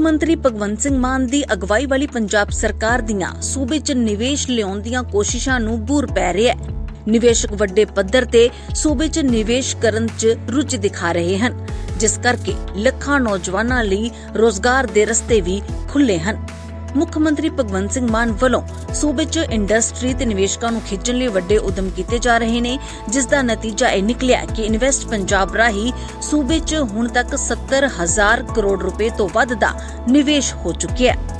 ਮੰਤਰੀ ਭਗਵੰਤ ਸਿੰਘ ਮਾਨ ਦੀ ਅਗਵਾਈ ਵਾਲੀ ਪੰਜਾਬ ਸਰਕਾਰ ਦੀਆਂ ਸੂਬੇ 'ਚ ਨਿਵੇਸ਼ ਲਿਆਉਣ ਦੀਆਂ ਕੋਸ਼ਿਸ਼ਾਂ ਨੂੰ ਬੂਰ ਪੈ ਰਿਹਾ ਹੈ। ਨਿਵੇਸ਼ਕ ਵੱਡੇ ਪੱਧਰ ਤੇ ਸੂਬੇ 'ਚ ਨਿਵੇਸ਼ ਕਰਨ 'ਚ ਰੁਚੀ ਦਿਖਾ ਰਹੇ ਹਨ, ਜਿਸ ਕਰਕੇ ਲੱਖਾਂ ਨੌਜਵਾਨਾਂ ਲਈ ਰੋਜ਼ਗਾਰ ਦੇ ਰਸਤੇ ਵੀ ਖੁੱਲੇ ਹਨ। ਮੁੱਖ ਮੰਤਰੀ ਭਗਵੰਤ ਸਿੰਘ ਮਾਨ ਵੱਲੋਂ ਸੂਬੇ 'ਚ ਇੰਡਸਟਰੀ ਤੇ ਨਿਵੇਸ਼ਕਾਂ ਨੂੰ ਖਿੱਚਣ ਲਈ ਵੱਡੇ ਉਦਮ ਕੀਤੇ ਜਾ ਰਹੇ ਨੇ, ਜਿਸ ਦਾ ਨਤੀਜਾ ਇਹ ਨਿਕਲਿਆ ਕਿ ਇਨਵੈਸਟ ਪੰਜਾਬ ਰਾਹੀਂ ਸੂਬੇ 'ਚ ਹੁਣ ਤੱਕ 70000 ਕਰੋੜ ਰੁਪਏ ਤੋਂ ਵੱਧ ਦਾ ਨਿਵੇਸ਼ ਹੋ ਚੁੱਕਿਆ ਹੈ।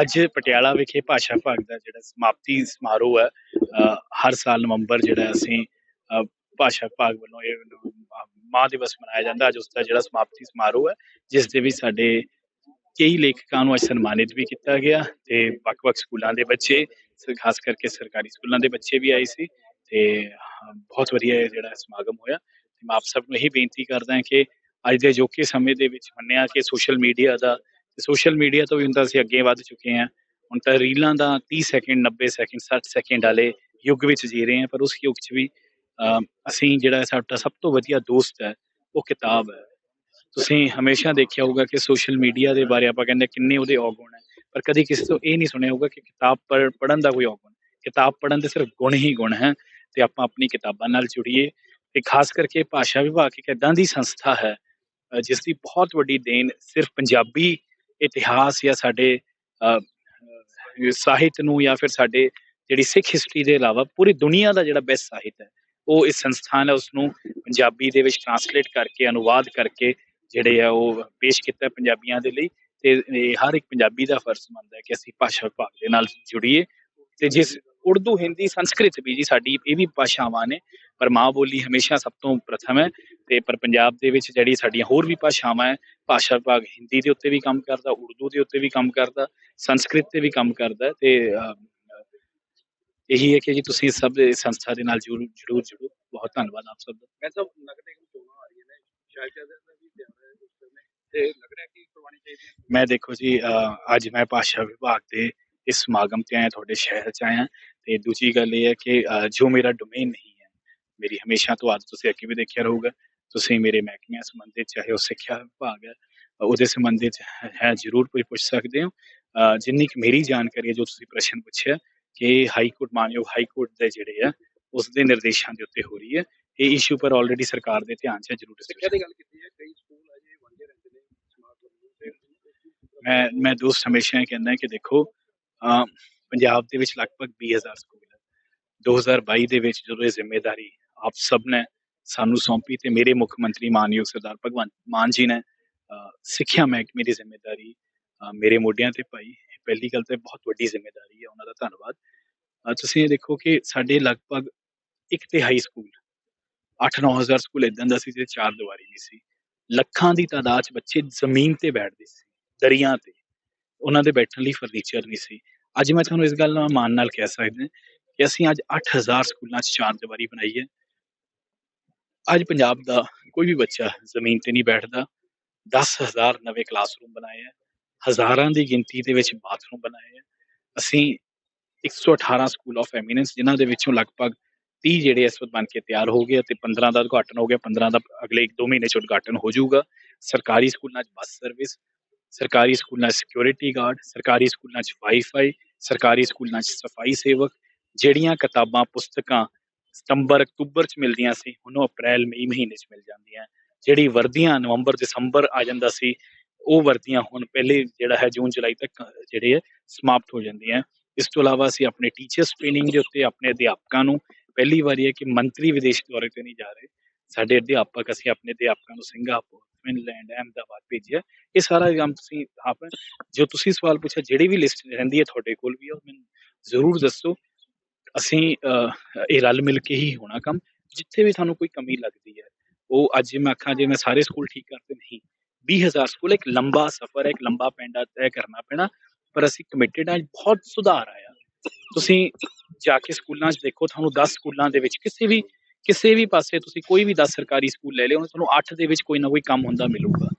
ਅੱਜ ਪਟਿਆਲਾ ਵਿਖੇ ਭਾਸ਼ਾ ਭਾਗ ਦਾ ਜਿਹੜਾ ਸਮਾਪਤੀ ਸਮਾਰੋਹ ਹੈ ਹਰ ਸਾਲ ਨਵੰਬਰ ਜਿਹੜਾ ਅਸੀਂ ਭਾਸ਼ਾ ਭਾਗ ਵੱਲੋਂ ਇਹ ਮਾਂ ਦਿਵਸ ਮਨਾਇਆ ਜਾਂਦਾ। ਅੱਜ ਉਸ ਦਾ ਜਿਹੜਾ ਸਮਾਪਤੀ ਸਮਾਰੋਹ ਹੈ, ਜਿਸ ਦੇ ਵਿੱਚ ਸਾਡੇ ਕਈ ਲੇਖਕਾਂ ਨੂੰ ਅੱਜ ਸਨਮਾਨਿਤ ਵੀ ਕੀਤਾ ਗਿਆ ਤੇ ਵੱਖ-ਵੱਖ ਸਕੂਲਾਂ ਦੇ ਬੱਚੇ ਖਾਸ ਕਰਕੇ ਸਰਕਾਰੀ ਸਕੂਲਾਂ ਦੇ ਬੱਚੇ ਵੀ ਆਏ ਸੀ ਤੇ ਬਹੁਤ ਵਧੀਆ ਇਹ ਜਿਹੜਾ ਸਮਾਗਮ ਹੋਇਆ। ਤੇ ਮੈਂ ਆਪ ਸਭ ਨੂੰ ਇਹੀ ਬੇਨਤੀ ਕਰਦਾ ਹਾਂ ਕਿ ਅੱਜ ਦੇ ਅਜੋਕੇ ਸਮੇਂ ਦੇ ਵਿੱਚ ਮੰਨਿਆ ਕਿ ਸੋਸ਼ਲ ਮੀਡੀਆ ਦਾ ਸੋਸ਼ਲ ਮੀਡੀਆ ਤੋਂ ਵੀ ਹੁਣ ਤਾਂ ਅਸੀਂ ਅੱਗੇ ਵੱਧ ਚੁੱਕੇ ਹਾਂ। ਹੁਣ ਤਾਂ ਰੀਲਾਂ ਦਾ 30 ਸੈਕਿੰਡ 90 ਸੈਕਿੰਡ 60 ਸੈਕਿੰਡ ਵਾਲੇ ਯੁੱਗ ਵਿੱਚ ਜੀ ਰਹੇ ਹਾਂ, ਪਰ ਉਸ ਯੁੱਗ 'ਚ ਵੀ ਅਸੀਂ ਜਿਹੜਾ ਸਾਡਾ ਸਭ ਤੋਂ ਵਧੀਆ ਦੋਸਤ ਹੈ, ਉਹ ਕਿਤਾਬ ਹੈ। ਤੁਸੀਂ ਹਮੇਸ਼ਾ ਦੇਖਿਆ ਹੋਊਗਾ ਕਿ ਸੋਸ਼ਲ ਮੀਡੀਆ ਦੇ ਬਾਰੇ ਆਪਾਂ ਕਹਿੰਦੇ ਕਿੰਨੇ ਉਹਦੇ ਔਗੁਣ ਹੈ, ਪਰ ਕਦੀ ਕਿਸੇ ਤੋਂ ਇਹ ਨਹੀਂ ਸੁਣਿਆ ਹੋਊਗਾ ਕਿ ਕਿਤਾਬ ਪੜ੍ਹਨ ਦਾ ਕੋਈ ਔਗੁਣ। ਕਿਤਾਬ ਪੜ੍ਹਨ ਦੇ ਸਿਰਫ ਗੁਣ ਹੀ ਗੁਣ ਹੈ ਤੇ ਆਪਾਂ ਆਪਣੀ ਕਿਤਾਬਾਂ ਨਾਲ ਜੁੜੀਏ ਤੇ ਖਾਸ ਕਰਕੇ ਭਾਸ਼ਾ ਵਿਭਾਗ ਇੱਕ ਏਦਾਂ ਦੀ ਸੰਸਥਾ ਹੈ ਜਿਸ ਦੀ ਬਹੁਤ ਵੱਡੀ ਦੇਣ ਸਿਰਫ ਪੰਜਾਬੀ ਇਤਿਹਾਸ ਜਾਂ ਸਾਡੇ ਸਾਹਿਤ ਨੂੰ ਜਾਂ ਫਿਰ ਸਾਡੇ ਜਿਹੜੀ ਸਿੱਖ ਹਿਸਟਰੀ ਦੇ ਇਲਾਵਾ ਪੂਰੀ ਦੁਨੀਆ ਦਾ ਜਿਹੜਾ ਬੈਸਟ ਸਾਹਿਤ ਹੈ, ਉਹ ਇਸ ਸੰਸਥਾਨ ਹੈ ਉਸ ਨੂੰ ਪੰਜਾਬੀ ਦੇ ਵਿੱਚ ਟਰਾਂਸਲੇਟ ਕਰਕੇ, ਅਨੁਵਾਦ ਕਰਕੇ ਜਿਹੜੇ ਆ ਉਹ ਪੇਸ਼ ਕੀਤਾ ਪੰਜਾਬੀਆਂ ਦੇ ਲਈ ਤੇ ਹਰ ਇੱਕ ਪੰਜਾਬੀ ਦਾ ਫਰਜ਼ ਮੰਨਦਾ ਹੈ ਕਿ ਅਸੀਂ ਭਾਸ਼ਾ ਵਿਭਾਗ ਦੇ ਨਾਲ ਜੁੜੀਏ ਤੇ ਜਿਸ ਉਰਦੂ ਹਿੰਦੀ ਸੰਸਕ੍ਰਿਤ ਵੀ ਜੀ ਸਾਡੀ ਇਹ ਵੀ ਭਾਸ਼ਾਵਾਂ ਨੇ। ਪਰ ਮਾਂ ਬੋਲੀ ਹਮੇਸ਼ਾ ਸਭ ਤੋਂ ਪ੍ਰਥਮ ਹੈ ਤੇ ਪਰ ਪੰਜਾਬ ਦੇ ਵਿੱਚ ਜਿਹੜੀ ਸਾਡੀਆਂ ਹੋਰ ਵੀ ਭਾਸ਼ਾਵਾਂ ਹੈ ਭਾਸ਼ਾ ਵਿਭਾਗ ਹਿੰਦੀ ਦੇ ਉੱਤੇ ਵੀ ਕੰਮ ਕਰਦਾ ਉਰਦੂ ਦੇ ਉੱਤੇ ਵੀ ਕੰਮ ਕਰਦਾ ਸੰਸਕ੍ਰਿਤ ਤੇ ਵੀ ਕੰਮ ਕਰਦਾ ਤੇ ਇਹੀ ਹੈ ਕਿ ਜੀ ਤੁਸੀਂ ਸਭ ਇਸ ਸੰਸਥਾ ਦੇ ਨਾਲ ਜਰੂਰ ਜਰੂਰ ਜੁੜੋ। ਬਹੁਤ ਧੰਨਵਾਦ ਆਪ ਸਭ ਦਾ। ਮੈਂ ਸਭ ਲੱਗਦਾ ਕਿ ਚੋਣਾਂ ਆ ਰਹੀਆਂ ਨੇ ਸ਼ਾਇਦ ਸ਼ਾਇਦ ਦਾ ਵੀ ਧਿਆਨ ਹੈ ਉਸ ਸਮੇਂ। ਤੇ ਲੱਗ ਰਿਹਾ ਕਿ ਕਰਵਾਉਣੀ ਚਾਹੀਦੀ ਹੈ। ਮੈਂ ਦੇਖੋ ਜੀ ਅੱਜ ਮੈਂ ਭਾਸ਼ਾ ਵਿਭਾਗ ਦੇ ਇਸ ਸਮਾਗਮ ਤੇ ਆਇਆ ਤੁਹਾਡੇ ਸ਼ਹਿਰ ਚ ਆਇਆ। ਤੇ ਦੂਜੀ ਗੱਲ ਇਹ ਹੈ ਕਿ ਅਹ, ਜੋ ਮੇਰਾ ਡੋਮੇਨ ਨਹੀਂ ਹੈ ਮੇਰੀ ਹਮੇਸ਼ਾ ਤੋਂ ਆਦਤ ਤੁਸੀਂ ਅੱਗੇ ਵੀ ਦੇਖਿਆ ਰਹੂਗਾ ਤੁਸੀਂ ਮੇਰੇ ਮਹਿਕਮਿਆਂ ਸੰਬੰਧਿਤ ਚਾਹੇ ਉਹ ਸਿੱਖਿਆ ਵਿਭਾਗ ਹੈ ਅਹ, ਉਹਦੇ ਸੰਬੰਧਿਤ ਹੈ- ਹੈ ਜਰੂਰ ਕੋਈ ਪੁੱਛ ਸਕਦੇ ਹੋ ਅਹ, ਜਿੰਨੀ ਕੁ ਮੇਰੀ ਜਾਣਕਾਰੀ ਹੈ ਜੋ ਤੁਸੀਂ ਪ੍ਰਸ਼ਨ ਪੁੱਛਿਆ ਕਿ ਹਾਈ ਕੋਰਟ ਮਾਨਯੋਗ ਹਾਈ ਕੋਰਟ ਦੇ ਜਿਹੜੇ ਆ ਉਸ ਦੇ ਨਿਰਦੇਸ਼ਾਂ ਦੇ ਉੱਤੇ ਹੋ ਰਹੀ ਹੈ ਇਹ ਇਸ਼ੂ ਪਰ ਆਲਰੇਡੀ ਸਰਕਾਰ ਦੇ ਧਿਆਨ 'ਚ ਹੈ ਜਰੂਰ ਸਿੱਖਿਆ ਦੀ ਗੱਲ ਕੀਤੀ ਹੈ ਕਈ ਸਕੂਲ ਅਜੇ ਵਾਂਝੇ ਰਹਿੰਦੇ ਨੇ ਸਮਾਜ ਤੋਂ ਤੇ ਮੈਂ ਮੈਂ ਦੋਸਤ ਹਮੇਸ਼ਾ ਇਹ ਕਹਿੰਦਾ ਕਿ ਦੇਖੋ ਅਮ ਪੰਜਾਬ ਦੇ ਵਿੱਚ ਲਗਭਗ 20000 ਸਕੂਲ ਹੈ। 2022 ਦੇ ਵਿੱਚ ਜਦੋਂ ਇਹ ਜ਼ਿੰਮੇਵਾਰੀ ਆਪ ਸਭ ਨੇ ਸਾਨੂੰ ਸੌਂਪੀ ਤੇ ਮੇਰੇ ਮੁੱਖ ਮੰਤਰੀ ਮਾਨਯੋਗ ਸਰਦਾਰ ਭਗਵੰਤ ਮਾਨ ਜੀ ਨੇ ਸਿੱਖਿਆ ਮਹਿਕਮੇ ਦੀ ਜ਼ਿੰਮੇਵਾਰੀ ਮੇਰੇ ਮੋਢਿਆਂ ਤੇ ਪਾਈ। ਪਹਿਲੀ ਗੱਲ ਤੇ ਬਹੁਤ ਵੱਡੀ ਜ਼ਿੰਮੇਵਾਰੀ ਹੈ। ਉਹਨਾਂ ਦਾ ਧੰਨਵਾਦ। ਤੁਸੀਂ ਇਹ ਦੇਖੋ ਕਿ ਸਾਡੇ ਲਗਭਗ ਇੱਕ ਤਿਹਾਈ ਸਕੂਲ 8-9000 ਸਕੂਲ ਇਦਾਂ ਦਾ ਸੀ ਜਿਹੜੇ ਚਾਰ ਦੀਵਾਰੀ ਨਹੀਂ ਸੀ। ਲੱਖਾਂ ਦੀ ਤਾਦਾਦ 'ਚ ਬੱਚੇ ਜ਼ਮੀਨ ਤੇ ਬੈਠਦੇ ਸੀ, ਦਰਿਆ ਤੇ। ਉਹਨਾਂ ਦੇ ਬੈਠਣ ਲਈ ਫਰਨੀਚਰ ਨਹੀਂ ਸੀ। ਅੱਜ ਮੈਂ ਤੁਹਾਨੂੰ ਇਸ ਗੱਲ ਨਾਲ ਮਾਣ ਨਾਲ ਕਹਿ ਸਕਦਾ ਕਿ ਅਸੀਂ ਅੱਜ 8000 ਸਕੂਲਾਂ 'ਚ ਚਾਰ ਦੀਵਾਰੀ ਬਣਾਈ ਹੈ। ਅੱਜ ਪੰਜਾਬ ਦਾ ਕੋਈ ਵੀ ਬੱਚਾ ਜ਼ਮੀਨ ਤੇ ਨਹੀਂ ਬੈਠਦਾ। 10000 ਨਵੇਂ ਕਲਾਸਰੂਮ ਬਣਾਏ ਹੈ। ਹਜ਼ਾਰਾਂ ਦੀ ਗਿਣਤੀ ਦੇ ਵਿੱਚ ਬਾਥਰੂਮ ਬਣਾਏ ਹੈ। ਅਸੀਂ 118 ਸਕੂਲ ਆਫ ਐਮੀਨੈਂਸ ਜਿਨ੍ਹਾਂ ਦੇ ਵਿੱਚੋਂ ਲਗਭਗ 30 ਜਿਹੜੇ ਇਸ ਵਕਤ ਬਣ ਕੇ ਤਿਆਰ ਹੋ ਗਏ ਤੇ 15 ਦਾ ਉਦਘਾਟਨ ਹੋ ਗਿਆ। 15 ਦਾ ਅਗਲੇ 1-2 ਮਹੀਨੇ 'ਚ ਉਦਘਾਟਨ ਹੋ ਜਾਊਗਾ। ਸਰਕਾਰੀ ਸਕੂਲਾਂ 'ਚ ਬੱਸ ਸਰਵਿਸ ਸਰਕਾਰੀ ਸਕੂਲਾਂ 'ਚ ਸਿਕਿਉਰਿਟੀ ਗਾਰਡ ਸਰਕਾਰੀ ਸਕੂਲਾਂ 'ਚ ਵਾਈਫਾਈ ਸਰਕਾਰੀ ਸਕੂਲਾਂ 'ਚ ਸਫ਼ਾਈ ਸੇਵਕ, ਜਿਹੜੀਆਂ ਕਿਤਾਬਾਂ, ਪੁਸਤਕਾਂ ਸਤੰਬਰ, ਅਕਤੂਬਰ 'ਚ ਮਿਲਦੀਆਂ ਸੀ, ਹੁਣ ਉਹ ਅਪ੍ਰੈਲ, ਮਈ ਮਹੀਨੇ 'ਚ ਮਿਲ ਜਾਂਦੀਆਂ ਜਿਹੜੀ ਵਰਦੀਆਂ ਨਵੰਬਰ, ਦਸੰਬਰ ਆ ਜਾਂਦਾ ਸੀ, ਉਹ ਵਰਦੀਆਂ ਹੁਣ ਪਹਿਲੇ ਜਿਹੜਾ ਹੈ ਜੂਨ, ਜੁਲਾਈ ਤੱਕ ਜਿਹੜੇ ਹੈ ਸਮਾਪਤ ਹੋ ਜਾਂਦੀਆਂ ਇਸ ਤੋਂ ਇਲਾਵਾ ਅਸੀਂ ਆਪਣੇ ਟੀਚਰਸ ਟ੍ਰੇਨਿੰਗ ਦੇ ਉੱਤੇ, ਆਪਣੇ ਅਧਿਆਪਕਾਂ ਨੂੰ ਪਹਿਲੀ ਵਾਰੀ ਹੈ ਕਿ ਮੰਤਰੀ ਵਿਦੇਸ਼ ਦੌਰੇ ਤੇ ਨਹੀਂ ਜਾ ਰਹੇ। ਸਾਡੇ ਅਧਿਆਪਕ ਅਸੀਂ ਆਪਣੇ ਅਧਿਆਪਕਾਂ ਨੂੰ ਸਿੰਗਾਪੁਰ ਫਿਨਲੈਂਡ ਅਹਿਮਦਾਬਾਦ ਭੇਜਿਆ। ਇਹ ਸਾਰਾ ਕੰਮ ਤੁਸੀਂ ਆਪ ਜੋ ਤੁਸੀਂ ਸਵਾਲ ਪੁੱਛਿਆ, ਜਿਹੜੀ ਵੀ ਲਿਸਟ ਰਹਿੰਦੀ ਹੈ ਤੁਹਾਡੇ ਕੋਲ ਵੀ ਉਹ ਮੈਨੂੰ ਜ਼ਰੂਰ ਦੱਸੋ। ਅਸੀਂ ਇਹ ਰਲ ਮਿਲ ਕੇ ਹੀ ਹੋਣਾ ਕੰਮ। ਜਿੱਥੇ ਵੀ ਤੁਹਾਨੂੰ ਕੋਈ ਕਮੀ ਲੱਗਦੀ ਹੈ, ਉਹ ਅੱਜ ਮੈਂ ਆਖਾਂ, ਜੇ ਮੈਂ ਸਾਰੇ ਸਕੂਲ ਠੀਕ ਕਰਤੇ ਨਹੀਂ। 20000 ਸਕੂਲ, ਇੱਕ ਲੰਬਾ ਸਫ਼ਰ ਹੈ, ਇੱਕ ਲੰਬਾ ਪੈਂਡਾ ਤੈਅ ਕਰਨਾ ਪੈਣਾ। ਪਰ ਅਸੀਂ ਕਮਿਟਡ ਹਾਂ, ਬਹੁਤ ਸੁਧਾਰ ਆਇਆ। ਤੁਸੀਂ ਜਾ ਕੇ ਸਕੂਲਾਂ 'ਚ ਦੇਖੋ, ਤੁਹਾਨੂੰ 10 ਸਕੂਲਾਂ ਦੇ ਵਿੱਚ ਕਿਸੇ ਵੀ ਕਿਸੇ ਵੀ ਪਾਸੇ ਤੁਸੀਂ ਕੋਈ ਵੀ 10 ਸਰਕਾਰੀ ਸਕੂਲ ਲੈ ਲਿਓ ਤੁਹਾਨੂੰ 8 ਦੇ ਵਿੱਚ ਕੋਈ ਨਾ ਕੋਈ ਕੰਮ ਹੁੰਦਾ ਮਿਲੂਗਾ।